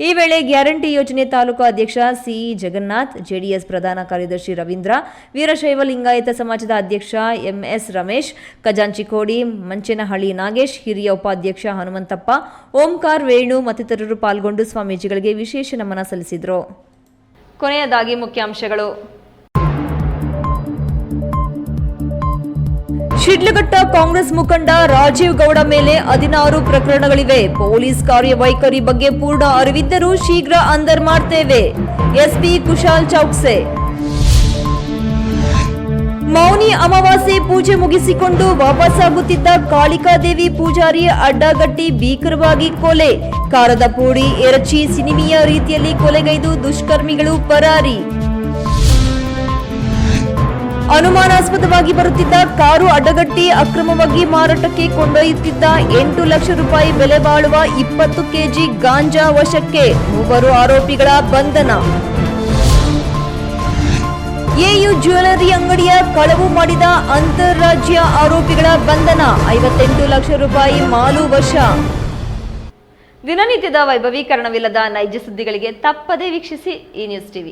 ಈ ವೇಳೆ ಗ್ಯಾರಂಟಿ ಯೋಜನೆ ತಾಲೂಕು ಅಧ್ಯಕ್ಷ ಸಿಇ ಜಗನ್ನಾಥ್, ಜೆಡಿಎಸ್ ಪ್ರಧಾನ ಕಾರ್ಯದರ್ಶಿ ರವೀಂದ್ರ, ವೀರಶೈವ ಲಿಂಗಾಯತ ಸಮಾಜದ ಅಧ್ಯಕ್ಷ ಎಂಎಸ್ ರಮೇಶ್ ಖಜಾಂಚಿ ಕೋಡಿ ಮಂಚೇನಹಳ್ಳಿ ನಾಗೇಶ್, ಹಿರಿಯ ಉಪಾಧ್ಯಕ್ಷ ಹನುಮಂತಪ್ಪ, ಓಂಕಾರ್ ವೇಣು ಮತ್ತಿತರರು ಪಾಲ್ಗೊಂಡು ಸ್ವಾಮೀಜಿಗಳಿಗೆ ವಿಶೇಷ ನಮನ ಸಲ್ಲಿಸಿದರು. ಕೊನೆಯದಾಗಿ ಮುಖ್ಯಾಂಶಗಳು. ಶಿಡ್ಲಘಟ್ಟ ಕಾಂಗ್ರೆಸ್ ಮುಖಂಡ ರಾಜೀವ್ ಗೌಡ ಮೇಲೆ ಹದಿನಾರು ಪ್ರಕರಣಗಳಿವೆ. ಪೊಲೀಸ್ ಕಾರ್ಯವೈಖರಿ ಬಗ್ಗೆ ಪೂರ್ಣ ಅರಿವಿದ್ದರೂ ಶೀಘ್ರ ಅಂದರ್ ಮಾಡ್ತೇವೆ. ಎಸ್ಪಿ ಕುಶಾಲ್ ಚೌಕ್ಸೆ. ಮೌನಿ ಅಮಾವಾಸ್ಯೆ ಪೂಜೆ ಮುಗಿಸಿಕೊಂಡು ವಾಪಸ್ಸಾಗುತ್ತಿದ್ದ ಕಾಳಿಕಾದೇವಿ ಪೂಜಾರಿ ಅಡ್ಡಗಟ್ಟಿ ಭೀಕರವಾಗಿ ಕೊಲೆ. ಕಾರದ ಪೂಡಿ, ಎರಚಿ ಸಿನಿಮಿಯ ರೀತಿಯಲ್ಲಿ ಕೊಲೆಗೈದು ದುಷ್ಕರ್ಮಿಗಳು ಪರಾರಿ. ಅನುಮಾನಾಸ್ಪದವಾಗಿ ಬರುತ್ತಿದ್ದ ಕಾರು ಅಡ್ಡಗಟ್ಟಿ ಅಕ್ರಮವಾಗಿ ಮಾರಾಟಕ್ಕೆ ಕೊಂಡೊಯ್ಯುತ್ತಿದ್ದ ಎಂಟು ಲಕ್ಷ ರೂಪಾಯಿ ಬೆಲೆ ಬಾಳುವ ಇಪ್ಪತ್ತು ಕೆಜಿ ಗಾಂಜಾ ವಶಕ್ಕೆ. ಮೂವರು ಆರೋಪಿಗಳ ಬಂಧನ. ಎಯು ಜ್ಯುವೆಲರಿ ಅಂಗಡಿಯ ಕಳವು ಮಾಡಿದ ಅಂತಾರಾಜ್ಯ ಆರೋಪಿಗಳ ಬಂಧನ. ಐವತ್ತೆಂಟು ಲಕ್ಷ ರೂಪಾಯಿ ಮಾಲು ವಶ. ದಿನನಿತ್ಯದ ವೈಭವೀಕರಣವಿಲ್ಲದ ನೈಜ ಸುದ್ದಿಗಳಿಗೆ ತಪ್ಪದೇ ವೀಕ್ಷಿಸಿ ಈ ನ್ಯೂಸ್ ಟಿವಿ.